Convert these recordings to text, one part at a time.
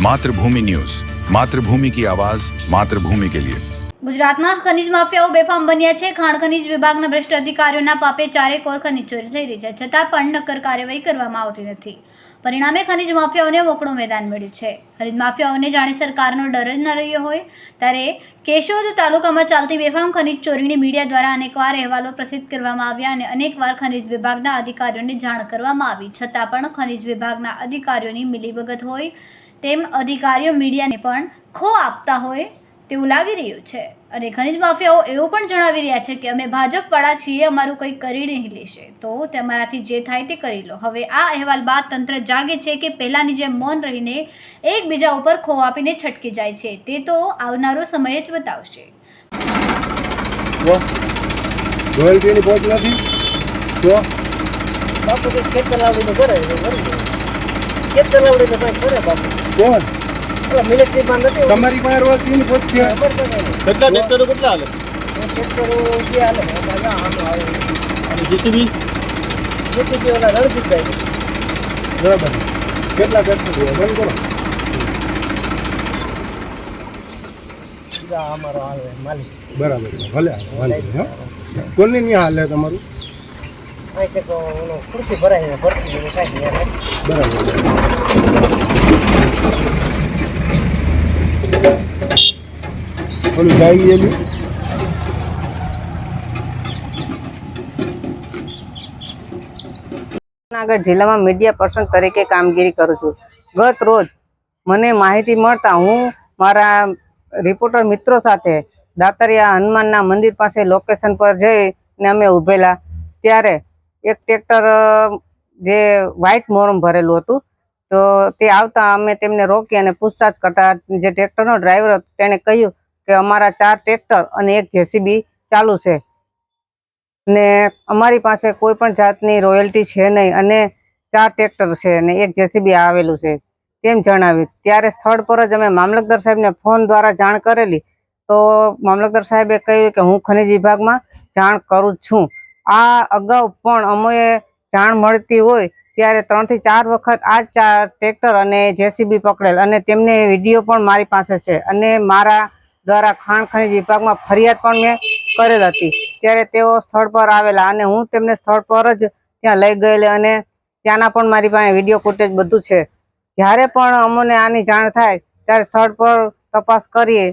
Mathrubhumi news. Mathrubhumi કી આવાજ, માતૃભૂમિ કે લિયે. ગુજરાતમાં ખનીજ માફિયાઓ બેફામ બન્યા છે. ખાણ ખનીજ વિભાગના ભ્રષ્ટ અધિકારીઓના પાપે ચારેક ઓર ખનીજ ચોરી થઈ રહી છે. છતાં પણ નક્કર કાર્યવાહી કરવામાં આવતી નથી. પરિણામે ખનીજ માફિયાઓને મોકળું મેદાન મળ્યું છે. ખનીજ માફિયાઓને જાણે સરકારનો ડર જ ન રહ્યો હોય, ત્યારે કેશોદ તાલુકામાં ચાલતી બેફામ ખનીજ ચોરીની મીડિયા દ્વારા અનેકવાર અહેવાલો પ્રસિદ્ધ કરવામાં આવ્યા અને અનેકવાર ખનીજ વિભાગના અધિકારીઓને જાણ કરવામાં આવી. છતાં પણ ખનીજ વિભાગના અધિકારીઓની મિલીભગત હોય તેમ અધિકારીઓ મીડિયાને પણ ખો આપતા હોય તેવું લાગી રહ્યું છે. અને ખનીજ માફિયાઓ એવું પણ જણાવી રહ્યા છે કે અમે ભાજપવાળા છીએ અમારું કંઈ કરી નહીં લેશે. તો તમારાથી જે થાય તે કરી લો. હવે આ અહેવાલ બાદ તંત્ર જાગે છે કે પહેલાંની જેમ મૌન રહીને એકબીજા ઉપર ખો આપીને છટકી જાય છે. તે તો આવનારો સમય જ બતાવશે. રોયલ્ટીની પહોંચ નથી તો? બાપુ ખેત તલાવડીને કરે ખેત તલાવડીને કરે બાપુ? કોણ? તમારી પાસે રોજ તીન ફૂટ છે. કેટલા ટ્રેક્ટરો કેટલા હાલે? ટ્રેક્ટરો અને જીસીબી જેસીબી ઓલા રણજીતભાઈ બરાબર. કેટલા છે? બંધ કરો. અમારો આવે માલિક. બરાબર છે. ભલે વાંધો નહીં હા. કોની હાલે તમારું? ખુરશી ભરાય છે ભરતી કાંઈ નહીં બરાબર ઓલું જાય ગયેલું જૂનાગઢ જિલ્લામાં મીડિયા પર્સન તરીકે કામગીરી કરું છું. ગત રોજ મને માહિતી મળતા હું મારા રિપોર્ટર મિત્રો સાથે દાતરિયા હનુમાનના મંદિર પાસે લોકેશન પર જઈને અમે ઊભેલા. ત્યારે એક ટ્રેક્ટર જે વ્હાઇટ મોરમ ભરેલું હતું તો તે આવતા અમે તેમને રોકી અને પૂછતાછ કરતા જે ટ્રેક્ટરનો ડ્રાઈવર હતો તેણે કહ્યું કે અમારા ચાર ટ્રેક્ટર અને એક જેસીબી ચાલુ છે. ને અમારી પાસે કોઈ પણ જાતની રોયલ્ટી છે નહીં અને ચાર ટ્રેક્ટર છે અને એક જેસીબી આવેલું છે. તેમ જણાવ્યું. ત્યારે સ્થળ પર જ અમે મામલતદાર સાહેબને ફોન દ્વારા જાણ કરેલી. તો મામલતદાર સાહેબે કહ્યું કે હું ખનિજ વિભાગમાં જાણ કરું છું. આ અગાઉ પણ અમે જાણ મળતી હોય ત્યારે ત્રણથી ચાર વખત આ ચાર ટ્રેક્ટર અને જેસીબી પકડેલ અને તેમને વીડિયો પણ મારી પાસે છે અને મારા દ્વારા ખાણ ખનિજ વિભાગમાં ફરિયાદ પણ મેં કરેલ હતી. ત્યારે તેઓ સ્થળ પર આવેલા અને હું તેમને સ્થળ પર જ ત્યાં લઈ ગયેલી અને ત્યાંના પણ મારી પાસે વીડિયો ફૂટેજ બધું છે. જ્યારે પણ અમને આની જાણ થાય ત્યારે સ્થળ પર તપાસ કરીએ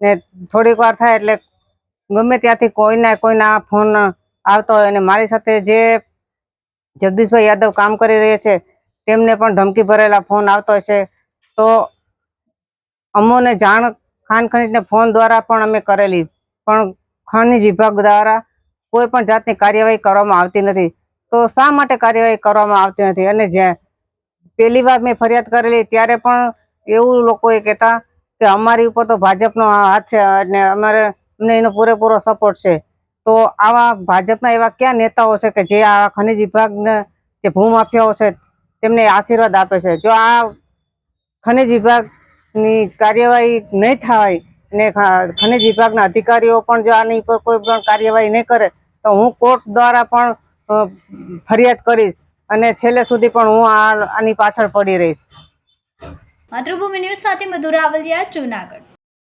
ને થોડીક વાર થાય એટલે ગમે ત્યાંથી કોઈના કોઈના ફોન આવતો હોય અને મારી સાથે જે જગદીશભાઈ યાદવ કામ કરી રહ્યા છે. તેમને પણ ધમકી ભરેલા ફોન આવતો છે. તો અમોને જાણ ખાન ખનીજને ફોન દ્વારા પણ અમે કરેલી. પણ ખનિજ વિભાગ દ્વારા કોઈ પણ જાતની કાર્યવાહી કરવામાં આવતી નથી. તો શા માટે કાર્યવાહી કરવામાં આવતી નથી? અને જે પહેલી વાર મેં ફરિયાદ કરેલી ત્યારે પણ એવું લોકોએ કહેતા કે અમારી ઉપર તો ભાજપનો હાથ છે અને અમારે અમને એનો પૂરેપૂરો સપોર્ટ છે. તો આવા ભાજપના એવા ક્યાં નેતાઓ છે કે જે આ ખનિજ વિભાગને જે ભૂમાફિયાઓ છે તેમને આશીર્વાદ આપે છે? જો આ ખનિજ વિભાગની કાર્યવાહી નહીં થાય ને ખનિજ વિભાગના અધિકારીઓ પણ જો આની પર કોઈ પણ કાર્યવાહી નહીં કરે, તો હું કોર્ટ દ્વારા પણ ફરિયાદ કરીશ અને છેલ્લે સુધી પણ હું આની પાછળ પડી રહીશ. માતૃભૂમિ ન્યૂઝ સાથે મધુરા આવલિયા જૂનાગઢ.